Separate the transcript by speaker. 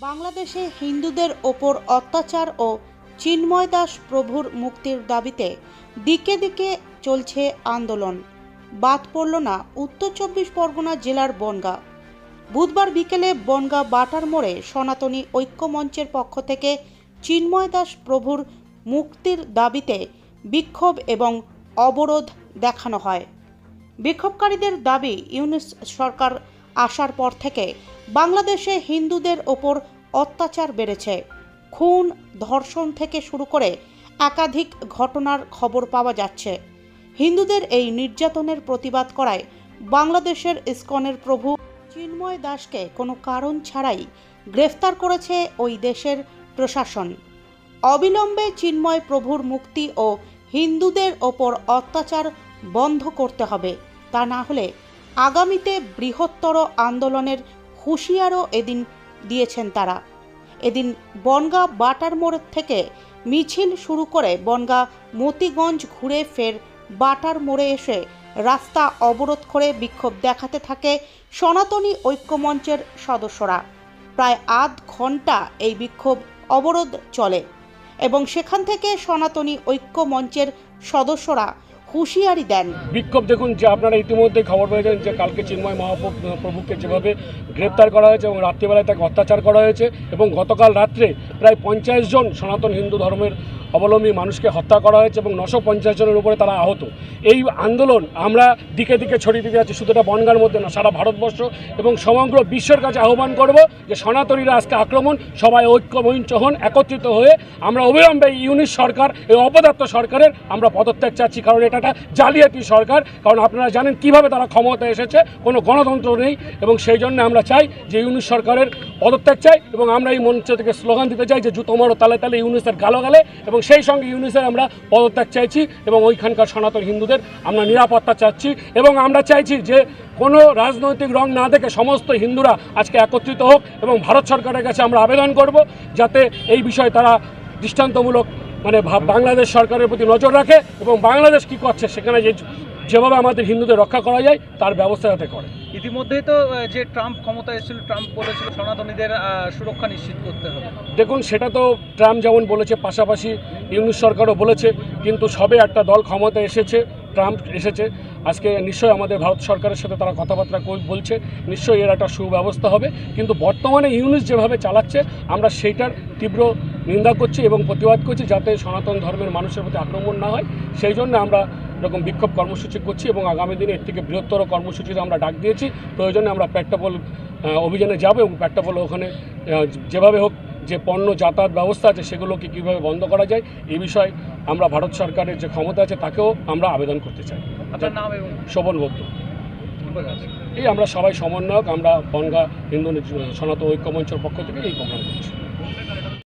Speaker 1: বাংলাদেশে হিন্দুদের ওপর অত্যাচার ও চিন্ময় দাস প্রভুর মুক্তির দাবিতে দিকে দিকে চলছে আন্দোলন। বাদ পড়ল না উত্তর চব্বিশ পরগনা জেলার বনগা। বুধবার বিকেলে বনগা বাটার মোড়ে সনাতনী ঐক্য মঞ্চের পক্ষ থেকে চিন্ময় দাস প্রভুর মুক্তির দাবিতে বিক্ষোভ এবং অবরোধ দেখানো হয়। বিক্ষোভকারীদের দাবি, ইউনিস সরকার আসার পর থেকে বাংলাদেশে হিন্দুদের ওপর অত্যাচার বেড়েছে। খুন, ধর্ষণ থেকে শুরু করে একাধিক ঘটনার খবর পাওয়া যাচ্ছে। হিন্দুদের এই নির্যাতনের প্রতিবাদ করায় বাংলাদেশের ইসকনের প্রভু চিন্ময় দাসকে কোনো কারণ ছাড়াই গ্রেফতার করেছে ওই দেশের প্রশাসন। অবিলম্বে চিন্ময় প্রভুর মুক্তি ও হিন্দুদের ওপর অত্যাচার বন্ধ করতে হবে। তা না হলে আগামীতে বৃহত্তর আন্দোলনের হুঁশিয়ারও এদিন দিয়েছেন তারা। এদিন বনগা বাটার মোড় থেকে মিছিল শুরু করে বনগা মতিগঞ্জ ঘুরে ফের বাটার মোড়ে এসে রাস্তা অবরোধ করে বিক্ষোভ দেখাতে থাকে সনাতনী ঐক্যমঞ্চের সদস্যরা। প্রায় আধ ঘণ্টা এই বিক্ষোভ অবরোধ চলে এবং সেখান থেকে সনাতনী ঐক্যমঞ্চের সদস্যরা হুঁশিয়ারি দেন।
Speaker 2: বিক্ষোভ দেখুন যে আপনারা ইতিমধ্যে খবর পেয়েছেন যে কালকে চিন্ময় মহাপ্রভুকে যেভাবে গ্রেপ্তার করা হয়েছে এবং রাত্রিবেলায় তাকে অত্যাচার করা হয়েছে এবং গতকাল রাত্রে প্রায় পঞ্চাশ জন সনাতন হিন্দু ধর্মের অবলম্বী মানুষকে হত্যা করা হয়েছে এবং নশো পঞ্চাশ জনের উপরে তারা আহত। এই আন্দোলন আমরা দিকে দিকে ছড়িয়ে দিতে যাচ্ছি, শুধু এটা বনগার মধ্যে না, সারা ভারতবর্ষ এবং সমগ্র বিশ্বের কাছে আহ্বান করব যে সনাতনীরা আজকে আক্রমণ, সবাই ঐক্যমঞ্চ হন, একত্রিত হয়ে আমরা অবিলম্বে ইউনিট সরকার, এই অপদার্থ সরকারের আমরা পদত্যাগ চাচ্ছি, কারণ এটা একটা জালিয়াতি সরকার। কারণ আপনারা জানেন কীভাবে তারা ক্ষমতা এসেছে, কোনো গণতন্ত্র নেই, এবং সেই জন্য আমরা চাই যে ইউনুস সরকারের পদত্যাগ চাই, এবং আমরা এই মঞ্চ থেকে স্লোগান দিতে চাই যে জুতো মারো, তালে তালে ইউনুসের গালো গালে এবং সেই সঙ্গে ইউনুসের আমরা পদত্যাগ চাইছি, এবং ওইখানকার সনাতন হিন্দুদের আমরা নিরাপত্তা চাচ্ছি, এবং আমরা চাইছি যে কোনো রাজনৈতিক রং না দেখে সমস্ত হিন্দুরা আজকে একত্রিত হোক, এবং ভারত সরকারের কাছে আমরা আবেদন করব যাতে এই বিষয়ে তারা দৃষ্টান্তমূলক মানে বাংলাদেশ সরকারের প্রতি নজর রাখে এবং বাংলাদেশ কি করছে সেখানে যে যেভাবে আমাদের হিন্দুদের রক্ষা করা যায় তার ব্যবস্থা যাতে করে।
Speaker 3: ইতিমধ্যেই তো যে ট্রাম্প ক্ষমতা এসেছিল ট্রাম্প বলেছিল সনাতনীদের সুরক্ষা নিশ্চিত করতে হবে।
Speaker 2: দেখুন সেটা তো ট্রাম্প যেমন বলেছে পাশাপাশি ইউনিশ সরকারও বলেছে কিন্তু সবে একটা দল ক্ষমতা এসেছে ট্রাম্প এসেছে, আজকে নিশ্চয়ই আমাদের ভারত সরকারের সাথে তারা কথাবার্তা বলছে, নিশ্চয়ই এর একটা সুব্যবস্থা হবে। কিন্তু বর্তমানে ইউনিস যেভাবে চালাচ্ছে, আমরা সেইটার তীব্র নিন্দা করছি এবং প্রতিবাদ করছি যাতে সনাতন ধর্মের মানুষের প্রতি আক্রমণ না হয়। সেই জন্য আমরা এরকম বিক্ষোভ কর্মসূচি করছি এবং আগামী দিনে এর থেকে বৃহত্তর কর্মসূচিতে আমরা ডাক দিয়েছি। প্রয়োজনে আমরা প্যাট্টাপল অভিযানে যাব এবং প্যাট্টাপল ওখানে যেভাবে হোক যে পণ্য যাতায়াত ব্যবস্থা আছে সেগুলোকে কীভাবে বন্ধ করা যায় এ বিষয়ে আমরা ভারত সরকারের যে ক্ষমতা আছে তাকেও আমরা আবেদন করতে চাই। শোভন বদ্ধ এই আমরা সবাই সমন্বয়ক আমরা বনগা হিন্দু সনাতন ঐক্যমঞ্চের পক্ষ থেকে এই প্রোগ্রাম করছি।